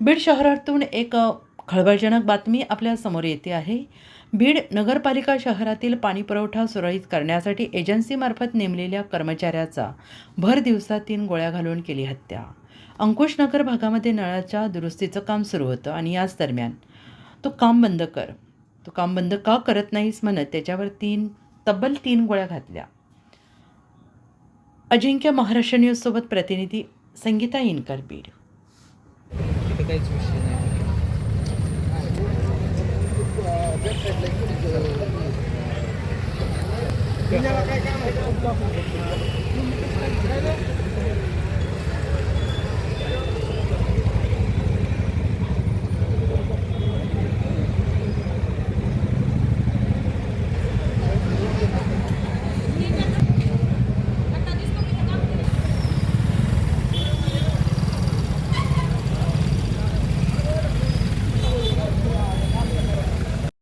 बीड शहरातून एक खळबळजनक बातमी आपल्यासमोर येते आहे. बीड नगरपालिका शहरातील पाणीपुरवठा सुरळीत करण्यासाठी एजन्सीमार्फत नेमलेल्या कर्मचाऱ्याचा भर दिवसात तीन गोळ्या घालून केली हत्या. अंकुशनगर भागामध्ये नळाच्या दुरुस्तीचं काम सुरू होतं आणि याच दरम्यान तो काम बंद कर. तो काम बंद का करत नाहीस म्हणत त्याच्यावर तीन तब्बल तीन गोळ्या घातल्या. अजिंक्य महाराष्ट्र न्यूजसोबत प्रतिनिधी संगीता इनकर बीड. काहीच विषय नाही.